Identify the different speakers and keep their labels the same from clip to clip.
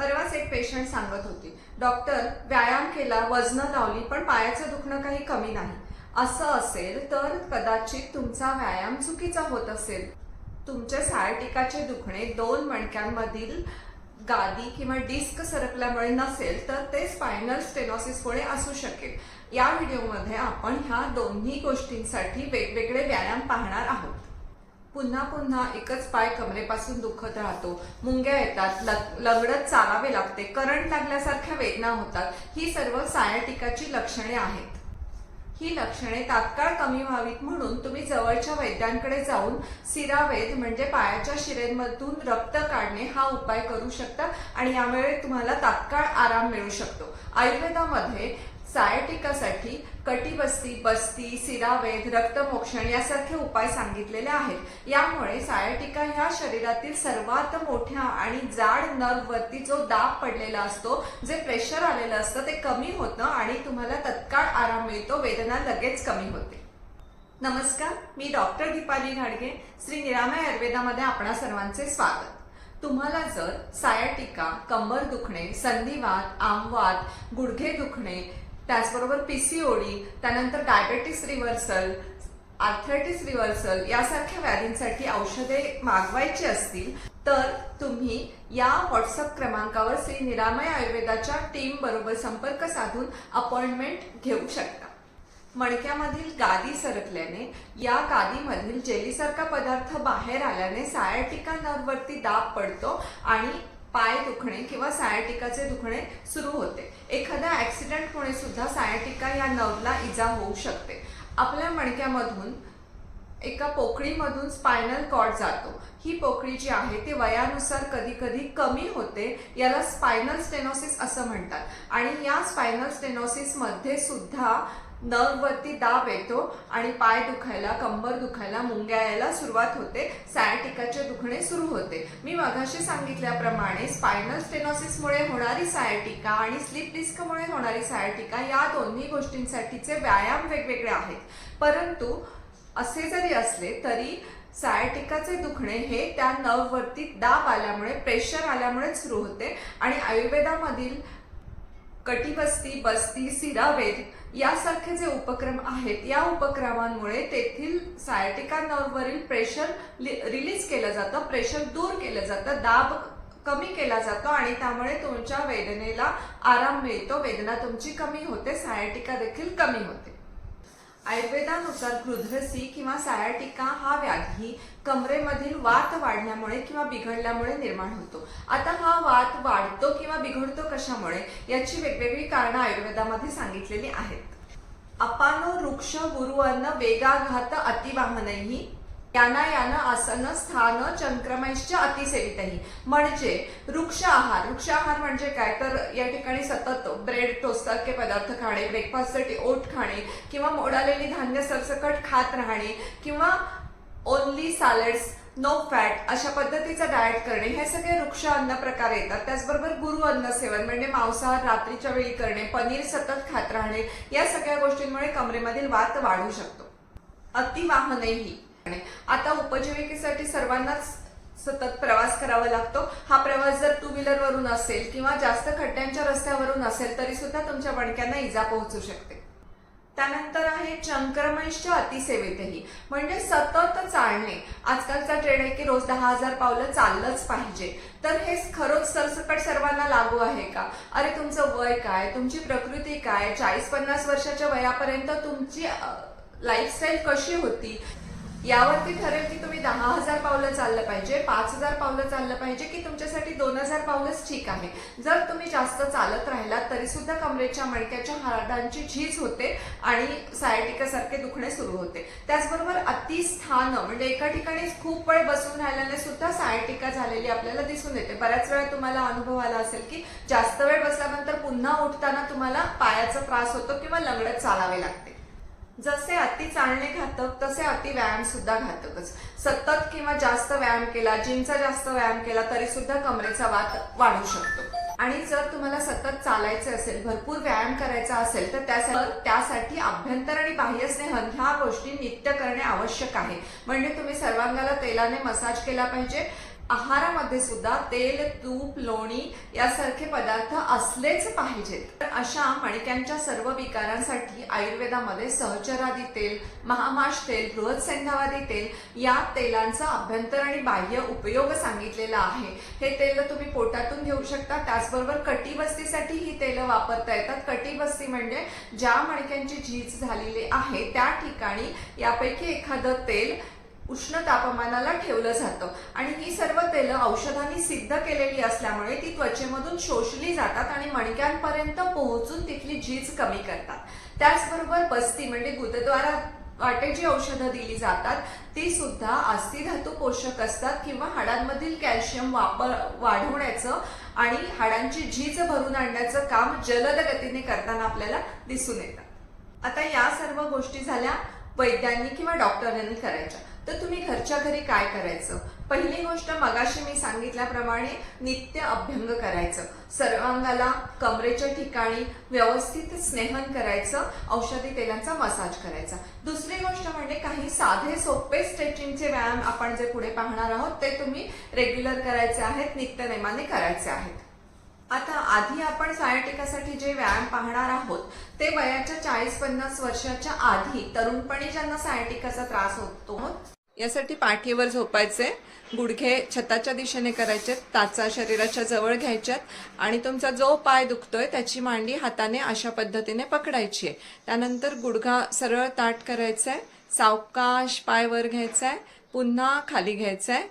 Speaker 1: परवाच एक पेशंट सांगत होती डॉक्टर व्यायाम केला वजनं लावली पण पायाचं दुखणं काही कमी नाही. असं असेल तर कदाचित तुमचा व्यायाम चुकीचा होत असेल. तुमच्या सायटिकाचे दुखणे दोन मणक्यांमधील गादी किंवा डिस्क सरकल्यामुळे नसेल तर ते स्पायनल स्टेनॉसिसमुळे असू शकेल. या व्हिडिओमध्ये आपण ह्या दोन्ही गोष्टींसाठी वेगवेगळे व्यायाम पाहणार आहोत. पुन्हा पुन्हा एकच पाय कमरेपासून दुखत राहतो. मुंग्या येतात लग- लगडत चालावे लागते करंट लागल्यासारख्या वेदना होतात. ही सर्व सायटिकाची लक्षणे आहेत. ही लक्षणे तात्काळ कमी व्हावीत म्हणून तुम्ही जवळच्या वैद्यांकडे जाऊन सिरावेद म्हणजे पायाच्या शिरेमधून रक्त काढणे हा उपाय करू शकता आणि यामुळे तुम्हाला तात्काळ आराम मिळू शकतो. आयुर्वेदामध्ये सायटिकासाठी कटिबस्ती बस्ती सिरावेध रक्तमोक्षण यासारखे उपाय सांगितलेले आहेत. यामुळे सायटिका ह्या शरीरातील सर्वात मोठ्या आणि जाड नर्ववरती जो दाब पडलेला असतो जे प्रेशर आलेलं असतं ते कमी होतं आणि तुम्हाला तत्काळ आराम मिळतो वेदना लगेच कमी होते. नमस्कार मी डॉक्टर दीपाली घाडगे श्री निरामय आयुर्वेदामध्ये आपणा सर्वांचे स्वागत. तुम्हाला जर सायाटिका कंबर दुखणे संधिवात आमवात गुडघे दुखणे त्याचबरोबर पीसीओडी त्यानंतर डायबेटिस रिव्हर्सल आर्थरायटिस रिव्हर्सल यासारख्या व्याधींसाठी औषधे मागवायची असतील तर तुम्ही या व्हॉट्सअप क्रमांकावर श्री निरामय आयुर्वेदाच्या टीम बरोबर संपर्क साधून अपॉइंटमेंट घेऊ शकता. मणक्यामधील गादी सरकल्याने या गादीमधील जेलीसारखा पदार्थ बाहेर आल्याने सायाटिका नर्ववरती दाब पडतो आणि पाय दुखणे किंवा सायटिकाचे दुखणे सुरू होते. एखाद्या ऍक्सिडेंटमुळे सुद्धा सायटिका या नर्वला इजा होऊ शकते. आपल्या मणक्यामधून एका पोकळीमधून स्पायनल कॉर्ड जातो. ही पोकळी जी आहे ती वयानुसार कधी कधी कमी होते याला स्पायनल स्टेनोसिस असं म्हणतात. आणि या स्पायनल स्टेनोसिसमध्ये सुद्धा नर्ववरती दाब येतो आणि पाय दुखायला कंबर दुखायला मुंग्या यायला सुरुवात होते. सायटिकाचे दुखणे सुरू होते. मी मगाशी सांगितल्याप्रमाणे स्पायनल स्टेनॉसिसमुळे होणारी सायटिका आणि स्लीप डिस्कमुळे होणारी सायटिका या दोन्ही गोष्टींसाठीचे व्यायाम वेगवेगळे आहेत. परंतु असे जरी असले तरी सायटिकाचे दुखणे हे त्या नर्ववरती दाब आल्यामुळे प्रेशर आल्यामुळे सुरू होते. आणि आयुर्वेदामधील कटीबस्ती बस्ती सिरावेद यासारखे जे उपक्रम आहेत या उपक्रमांमुळे तेथील सायटिका नर्ववरील प्रेशर रिलीज केलं जातं प्रेशर दूर केलं जातं दाब कमी केला जातो आणि त्यामुळे तुमच्या वेदनेला आराम मिळतो. वेदना तुमची कमी होते सायटिका देखील कमी होते. आयुर्वेदानुसार हृदयसी किंवा सायाटिका हा व्याधी कमरेमधील वात वाढण्यामुळे किंवा बिघडल्यामुळे निर्माण होतो. आता हा वात वाढतो किंवा बिघडतो कशामुळे? याची वेगवेगळी कारणं आयुर्वेदामध्ये सांगितलेली आहेत. अपानो वृक्ष गुरुअन्न वेगाघात अतिवाहनही याना यानं आसन स्थान चंक्रमैश्च अतिसेवितही म्हणजे वृक्ष आहार. वृक्ष आहार म्हणजे काय? तर या ठिकाणी सतत ब्रेड टोस्टसारखे पदार्थ खाणे ब्रेकफास्टसाठी ओट खाणे किंवा मोडालेली धान्य सरसकट खात राहणे किंवा ओनली सॅलड्स नो फॅट अशा पद्धतीचा डाएट करणे. हे सगळे वृक्ष अन्न प्रकार येतात. त्याचबरोबर गुरु अन्न सेवन म्हणजे मांसाहार रात्रीच्या वेळी करणे पनीर सतत खात राहणे या सगळ्या गोष्टींमुळे कमरेमधील वात वाढू शकतो. अतिवाहनही आता उपजीविकेसाठी सर्वांनाच सतत प्रवास करावा लागतो. हा प्रवास जर टू व्हीलर वरून असेल किंवा जास्त खड्ड्यांच्या रस्त्यावरून असेल तरी सुद्धा तुमच्या मणक्यांना इजा पोहोचू शकते. त्यानंतर आहे चंक्रमैश्च अतिसेवेतही. म्हणजे सतत चालणे. आजकालचा ट्रेंड आहे की रोज दहा हजार पावलं चाललंच पाहिजे. तर हे खरोच सरसकट सर्वांना लागू आहे का? अरे तुमचं वय काय? तुमची प्रकृती काय? चाळीस पन्नास वर्षाच्या वयापर्यंत तुमची लाईफस्टाईल कशी होती? यावरती ठरेल की तुम्ही दहा हजार पावलं चाललं पाहिजे पाच हजार पावलं चाललं पाहिजे की तुमच्यासाठी दोन हजार पावलंच ठीक आहे. जर तुम्ही जास्त चालत राहिलात तरी सुद्धा कमरेच्या मणक्याच्या हाडांची झीज होते आणि सायटिकासारखे दुखणे सुरू होते. त्याचबरोबर अतिस्थानं म्हणजे एका ठिकाणी खूप वेळ बसून राहिल्याने सुद्धा सायटिका झालेली आपल्याला दिसून येते. बऱ्याच वेळा तुम्हाला अनुभव आला असेल की जास्त वेळ बसल्यानंतर पुन्हा उठताना तुम्हाला पायाचा त्रास होतो किंवा लंगडत चालावे लागते. जसे अति चालणे घातक तसे अति व्यायाम सुद्धा घातकच. सतत किंवा जास्त व्यायाम केला जिमचा जास्त व्यायाम केला तरी सुद्धा कमरेचा वात वाढू शकतो. आणि जर तुम्हाला सतत चालायचे असेल भरपूर व्यायाम करायचा असेल तर त्यासाठी त्यासाठी अभ्यंतर आणि बाह्य स्नेहन ह्या गोष्टी नित्य करणे आवश्यक आहे. म्हणजे तुम्ही सर्वांगाला तेलाने मसाज केला पाहिजे आहारामध्ये सुद्धा तेल तूप लोणी यासारखे पदार्थ असलेच पाहिजेत. तर अशा मणक्यांच्या सर्व विकारांसाठी आयुर्वेदामध्ये सहचरादी तेल महामाश तेल बृहत्संधावादी तेल या तेलांचा अभ्यंतर आणि बाह्य उपयोग सांगितलेला आहे. हे तेल तुम्ही पोटातून घेऊ शकता. त्याचबरोबर कटीबस्तीसाठी ही तेलं वापरता येतात. कटीबस्ती म्हणजे ज्या मणक्यांची झीज झालेली आहे त्या ठिकाणी यापैकी एखादं तेल उष्ण तापमानाला ठेवलं जातं. आणि ही सर्व तेलं औषधांनी सिद्ध केलेली असल्यामुळे ती त्वचेमधून शोषली जातात आणि मणक्यांपर्यंत पोहोचून तिथली झीज कमी करतात. त्याचबरोबर बस्ती म्हणजे गुदद्वारा वाटे जी औषधं दिली जातात. ती सुद्धा अस्थिधातू पोषक असतात किंवा हाडांमधील कॅल्शियम वापर वाढवण्याचं आणि हाडांची झीज भरून आणण्याचं काम जलद गतीने करताना आपल्याला दिसून येतं. आता या सर्व गोष्टी झाल्या वैद्यांनी किंवा डॉक्टरांनी करायच्या. तर तुम्ही घरच्या घरी काय करायचं? पहिली गोष्ट मगाशी मी सांगितल्याप्रमाणे नित्य अभ्यंग करायचं. सर्वांगाला कमरेच्या ठिकाणी व्यवस्थित स्नेहन करायचं औषधी तेलांचा मसाज करायचा. दुसरी गोष्ट म्हणजे काही साधे सोपे स्ट्रेचिंगचे व्यायाम आपण जे पुढे पाहणार आहोत ते तुम्ही रेग्युलर करायचे आहेत नित्यनेमाने करायचे आहेत. आता आधी आपण सायटिकासाठी जे व्यायाम पाहणार आहोत ते वयाच्या चाळीस पन्नास वर्षाच्या आधी तरुणपणी ज्यांना सायटिकाचा त्रास होतो यासाठी पाठीवर झोपायचे गुडघे छताच्या दिशेने करायचे ताचा शरीराच्या जवळ घ्यायच्यात आणि तुमचा जो पाय दुखतोय त्याची मांडी हाताने अशा पद्धतीने पकडायची आहे. त्यानंतर गुडघा सरळ ताट करायचा आहे सावकाश पाय वर घ्यायचा आहे पुन्हा खाली घ्यायचा आहे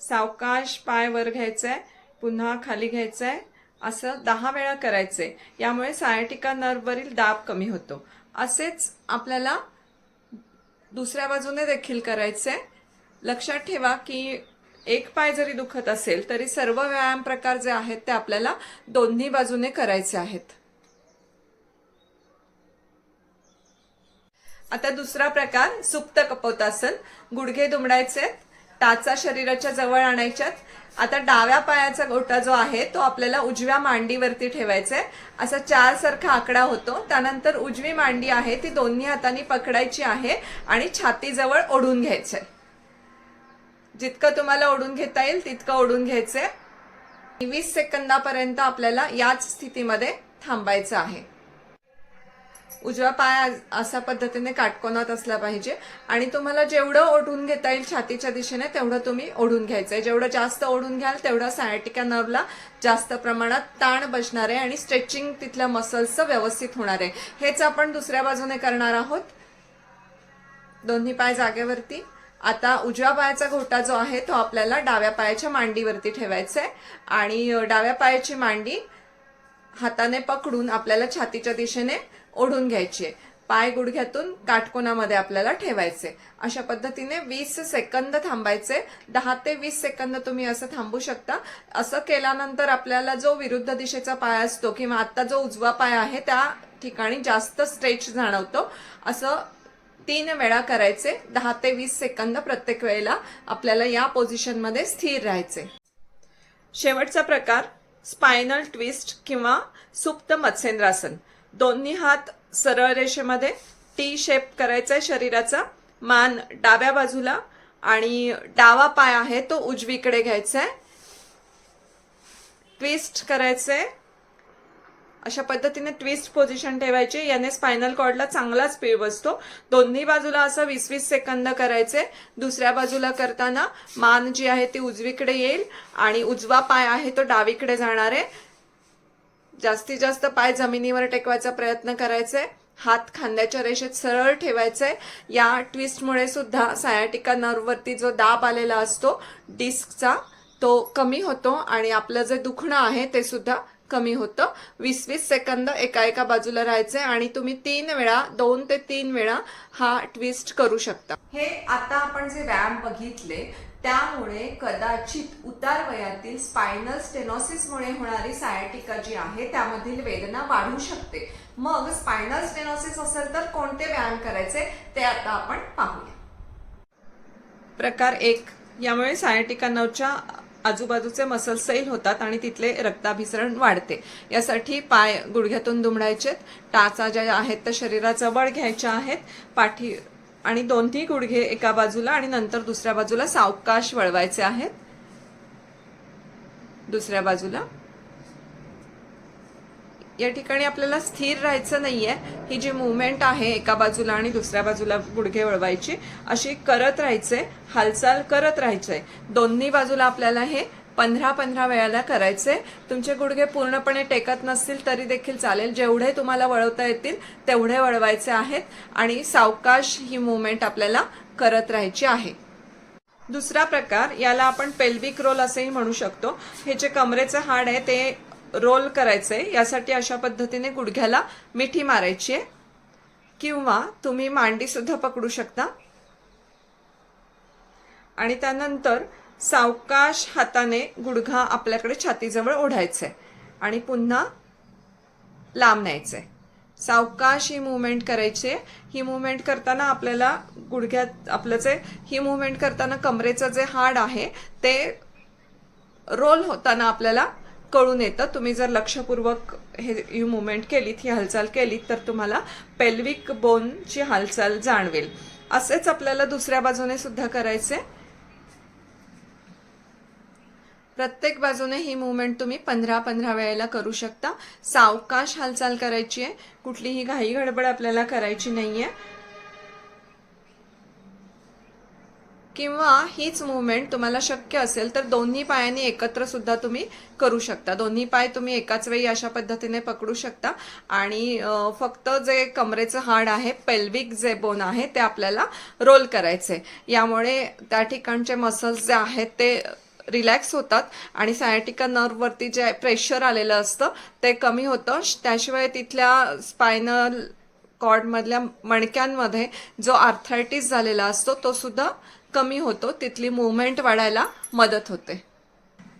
Speaker 1: सावकाश पाय वर घ्यायचा आहे पुन्हा खाली घ्यायचं आहे असं दहा वेळा करायचंय यामुळे सायटिका नर्ववरील दाब कमी होतो. असेच आपल्याला दुसऱ्या बाजूने देखील करायचे लक्षात ठेवा की एक पाय जरी दुखत असेल तरी सर्व व्यायाम प्रकार जे आहेत ते आपल्याला दोन्ही बाजूने करायचे आहेत. आता दुसरा प्रकार सुप्त कपोतासन. गुडघे दुमडायचे टाचा शरीराच्या जवळ आणायच्यात. आता डाव्या पायाचा गोटा जो आहे तो आपल्याला उजव्या मांडीवरती ठेवायचा आहे असा चार सारखा आकडा होतो. त्यानंतर उजवी मांडी आहे ती दोन्ही हातांनी पकडायची आहे आणि छातीजवळ ओढून घ्यायचंय. जितकं तुम्हाला ओढून घेता येईल तितकं ओढून घ्यायचंय. वीस सेकंदापर्यंत आपल्याला याच स्थितीमध्ये थांबायचं आहे. उजवा पाय अशा पद्धतीने काटकोनात असला पाहिजे. आणि तुम्हाला जेवढं ओढून घेता येईल छातीच्या दिशेने तेवढं तुम्ही ओढून घ्यायचंय जेवढं जास्त ओढून घ्याल तेवढं सायटिका नर्वला जास्त प्रमाणात ताण बसणार आहे आणि स्ट्रेचिंग तिथल्या मसल्सचं व्यवस्थित होणार आहे. हेच आपण दुसऱ्या बाजूने करणार आहोत. दोन्ही पाय जागेवरती. आता उजव्या पायाचा घोटा जो आहे तो आपल्याला डाव्या पायाच्या मांडीवरती ठेवायचा आहे. आणि डाव्या पायाची मांडी हाताने पकडून आपल्याला छातीच्या दिशेने ओढून घ्यायची आहे. पाय गुडघ्यातून काटकोनामध्ये आपल्याला ठेवायचे अशा पद्धतीने वीस सेकंद थांबायचे. दहा ते वीस सेकंद तुम्ही असं थांबू शकता. असं केल्यानंतर आपल्याला जो विरुद्ध दिशेचा पाय असतो किंवा आता जो उजवा पाय आहे त्या ठिकाणी जास्त स्ट्रेच जाणवतो. असं तीन वेळा करायचे. दहा ते वीस सेकंद प्रत्येक वेळेला आपल्याला या पोझिशनमध्ये स्थिर राहायचे. शेवटचा प्रकार. स्पायनल ट्विस्ट किंवा सुप्त मत्स्येंद्रासन. दोन्ही हात सरळ रेषेमध्ये टी शेप करायचा आहे शरीराचा. मान डाव्या बाजूला आणि डावा पाय आहे तो उजवीकडे घ्यायचा आहे ट्विस्ट करायचंय. अशा पद्धतीने ट्विस्ट पोझिशन ठेवायची. याने स्पायनल कॉर्डला चांगलाच पीळ बसतो. दोन्ही बाजूला असं वीस वीस सेकंद करायचे. दुसऱ्या बाजूला करताना मान जी आहे ती उजवीकडे येईल आणि उजवा पाय आहे तो डावीकडे जाणार आहे. जास्तीत जास्त पाय जमिनीवर टेकवायचा प्रयत्न करायचे. हात खांद्याच्या रेषेत सरळ ठेवायचे. या ट्विस्टमुळे सुद्धा सायाटिका नर्ववरती जो दाब आलेला असतो डिस्कचा तो कमी होतो आणि आपलं जे दुखणं आहे ते सुद्धा कमी होतं. वीस वीस सेकंद एका एका बाजूला राहायचे आणि तुम्ही तीन वेळा दोन ते तीन वेळा हा ट्विस्ट करू शकता. हे आता आपण जे व्यायाम बघितले त्यामुळे कदाचित उतार वयातील स्पायनल स्टेनॉसिसमुळे होणारी सायटिका जी आहे त्यामधील वेदना वाढू शकते. मग स्पायनल स्टेनॉसिस असेल तर कोणते व्यायाम करायचे ते आता आपण पाहूया. प्रकार एक. यामुळे सायटिका नवच्या आजूबाजूचे मसल सैल होतात आणि तिथले रक्ताभिसरण वाढते. यासाठी पाय गुडघ्यातून दुमडायचे टाचा ज्या आहेत त्या शरीराजवळ घ्यायच्या आहेत. पाठी आणि दोन्ही गुडघे एका बाजूला आणि नंतर दुसऱ्या बाजूला सावकाश वळवायचे आहेत. दुसऱ्या बाजूला या ठिकाणी आपल्याला स्थिर राहायचं नाही आहे ही जी मुवमेंट आहे एका बाजूला आणि दुसऱ्या बाजूला गुडघे वळवायची अशी करत राहायचे हालचाल करत राहायचे दोन्ही बाजूला आपल्याला हे पंधरा पंधरा वेळाला करायचे तुमचे गुडघे पूर्णपणे टेकत नसतील तरी देखील चालेल. जेवढे तुम्हाला वळवता येतील तेवढे वळवायचे आहेत आणि सावकाश ही मुवमेंट आपल्याला करत राहायची आहे. दुसरा प्रकार याला आपण पेल्विक रोल असेही म्हणू शकतो. हे जे कमरेचं हाड आहे ते रोल करायचं आहे यासाठी अशा पद्धतीने गुडघ्याला मिठी मारायची आहे. किंवा तुम्ही मांडीसुद्धा पकडू शकता. आणि त्यानंतर सावकाश हाताने गुडघा आपल्याकडे छातीजवळ ओढायचं आहे आणि पुन्हा लांब न्यायचं. आहे सावकाश ही मुवमेंट करायची. आहे. ही मुवमेंट करताना आपल्याला गुडघ्यात आपलं जे ही मुवमेंट करताना कमरेचं जे हाड आहे ते रोल होताना आपल्याला कळून येतं. तुम्ही जर लक्षपूर्वक हे ही मुवमेंट केलीत ही हालचाल केलीत तर तुम्हाला पेल्विक बोनची हालचाल जाणवेल. असेच आपल्याला दुसऱ्या बाजूने सुद्धा करायचे. प्रत्येक बाजूने ही मुवमेंट तुम्ही पंधरा पंधरा वेळेला करू शकता. सावकाश हालचाल करायची आहे. कुठलीही घाई गडबड आपल्याला करायची नाहीये. किंवा हीच मुवमेंट तुम्हाला शक्य असेल तर दोन्ही पायांनी एकत्र सुद्धा तुम्ही करू शकता. दोन्ही पाय तुम्ही एकाच वेळी अशा पद्धतीने पकडू शकता. आणि फक्त जे कमरेचं हाड आहे पेल्विक जे बोन आहे ते आपल्याला रोल करायचे यामुळे त्या ठिकाणचे मसल्स जे आहेत ते रिलॅक्स होतात आणि सायटिका नर्ववरती जे प्रेशर आलेलं असतं ते कमी होतं. त्याशिवाय तिथल्या स्पायनल कॉर्डमधल्या मणक्यांमध्ये जो आर्थरायटिस झालेला असतो तो सुद्धा कमी होतो तिथली मुवमेंट वाढायला मदत होते.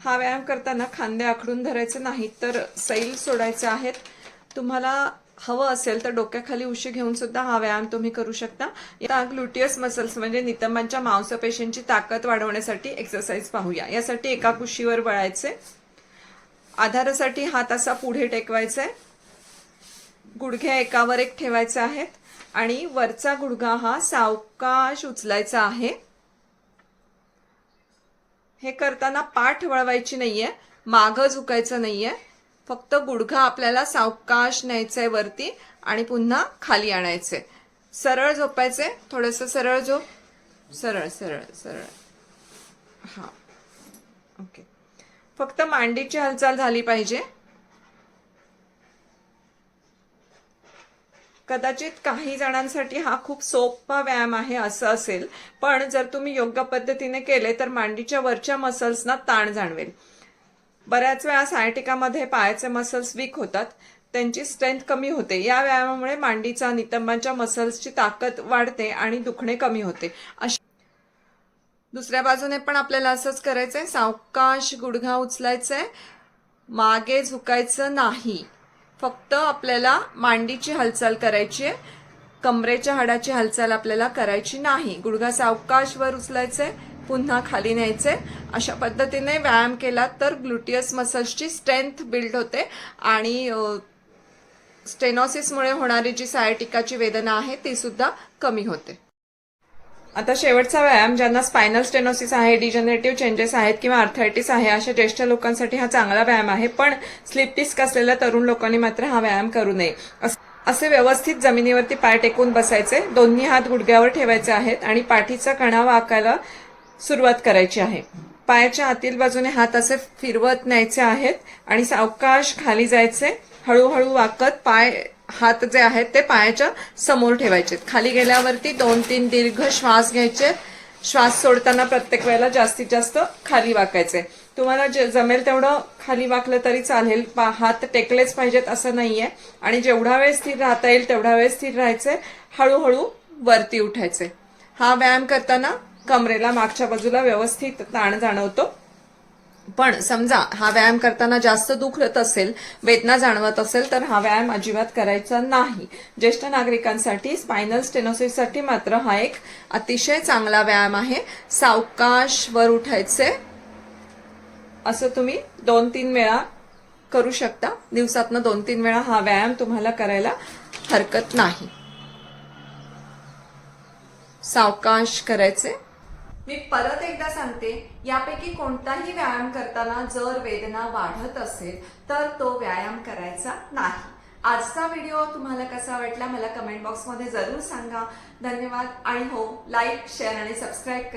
Speaker 1: हा व्यायाम करताना खांदे आखडून धरायचे नाहीत तर सैल सोडायचे आहेत. तुम्हाला हवं असेल तर डोक्याखाली उशी घेऊन सुद्धा हा व्यायाम तुम्ही करू शकता. या ग्लुटियस मसल्स म्हणजे नितंबांच्या मांसपेशींची ताकद वाढवण्यासाठी एक्सरसाइज पाहूया. यासाठी एका कुशीवर वळायचे. आधारासाठी हात असा पुढे टेकवायचा. आहे गुडघे एकावर एक ठेवायचे आहेत. आणि वरचा गुडघा हा सावकाश उचलायचा आहे. हे करताना पाठ वळवायची नाहीये मागं झुकायचं नाहीये. फक्त गुडघा आपल्याला सावकाश न्यायचंय वरती आणि पुन्हा खाली आणायचे सरळ झोपायचे थोडस सरळ झोप. सरळ सरळ सरळ. हा. ओके फक्त मांडीची हालचाल झाली पाहिजे. कदाचित काही जणांसाठी हा खूप सोपा व्यायाम आहे असं असेल पण जर तुम्ही योग्य पद्धतीने केले तर मांडीच्या वरच्या मसल्सना ताण जाणवेल. बऱ्याच वेळा सायटिकामध्ये पायाचे मसल्स वीक होतात त्यांची स्ट्रेंथ कमी होते. या व्यायामामुळे मांडीचा नितंबांच्या मसल्सची ताकद वाढते आणि दुखणे कमी होते. अशी दुसऱ्या बाजूने पण आपल्याला असंच करायचंय. सावकाश गुडघा उचलायचंय. मागे झुकायचं नाही. फक्त आपल्याला मांडीची हालचाल करायची आहे. कमरेच्या हाडाची हालचाल आपल्याला करायची नाही. गुडघा सावकाश वर उचलायचे पुन्हा खाली न्यायचे. अशा पद्धतीने व्यायाम केला तर ग्लुटियस मसल्सची स्ट्रेंथ बिल्ड होते आणि स्टेनॉसिसमुळे होणारी जी सायटिकाची वेदना आहे ती सुद्धा कमी होते. आता शेवटचा व्यायाम ज्यांना स्पायनल स्टेनोसिस आहे डिजनरेटिव्ह चेंजेस आहेत किंवा अर्थायटिस आहे अशा ज्येष्ठ लोकांसाठी हा चांगला व्यायाम आहे. पण स्लिप डिस्क असलेल्या तरुण लोकांनी मात्र हा व्यायाम करू नये. असे व्यवस्थित जमिनीवरती पाय टेकून बसायचे. दोन्ही हात गुडघ्यावर ठेवायचे आहेत आणि पाठीचा कणा वाकायला सुरुवात करायची आहे. पायाच्या आतील बाजूने हात असे फिरवत न्यायचे आहेत आणि सावकाश खाली जायचे. हळूहळू वाकत पाय हात जे आहेत ते पायाच्या समोर ठेवायचे. खाली गेल्यावरती दोन तीन दीर्घ श्वास घ्यायचे. श्वास सोडताना प्रत्येक वेळेला जास्तीत जास्त खाली वाकायचे. तुम्हाला जे जमेल तेवढं खाली वाकलं तरी चालेल. पा- हात टेकलेच पाहिजेत असं नाहीये. आणि जेवढा वेळ स्थिर राहता येईल तेवढा वेळ स्थिर राहायचे. हळूहळू वरती उठायचे. हा व्यायाम करताना कमरेला मागच्या बाजूला व्यवस्थित ताण जाणवतो. पण समजा हा व्यायाम करताना जास्त दुखत असेल वेदना जाणवत असेल तर हा व्यायाम अजिबात करायचा नाही. ज्येष्ठ नागरिकांसाठी स्पायनल स्टेनोसिससाठी मात्र हा एक अतिशय चांगला व्यायाम आहे. सावकाश वर उठायचे. असं तुम्ही दोन तीन वेळा करू शकता. दिवसातनं दोन तीन वेळा हा व्यायाम तुम्हाला करायला हरकत नाही. सावकाश करायचे. मी परत एकदा सांगते यापैकी कोणताही व्यायाम करताना जर वेदना वाढत असेल तर तो व्यायाम करायचा नाही. आजचा व्हिडिओ तुम्हाला कसा वाटला मला कमेंट बॉक्समध्ये जरूर सांगा. धन्यवाद आणि हो लाईक शेअर आणि सबस्क्राईब करा.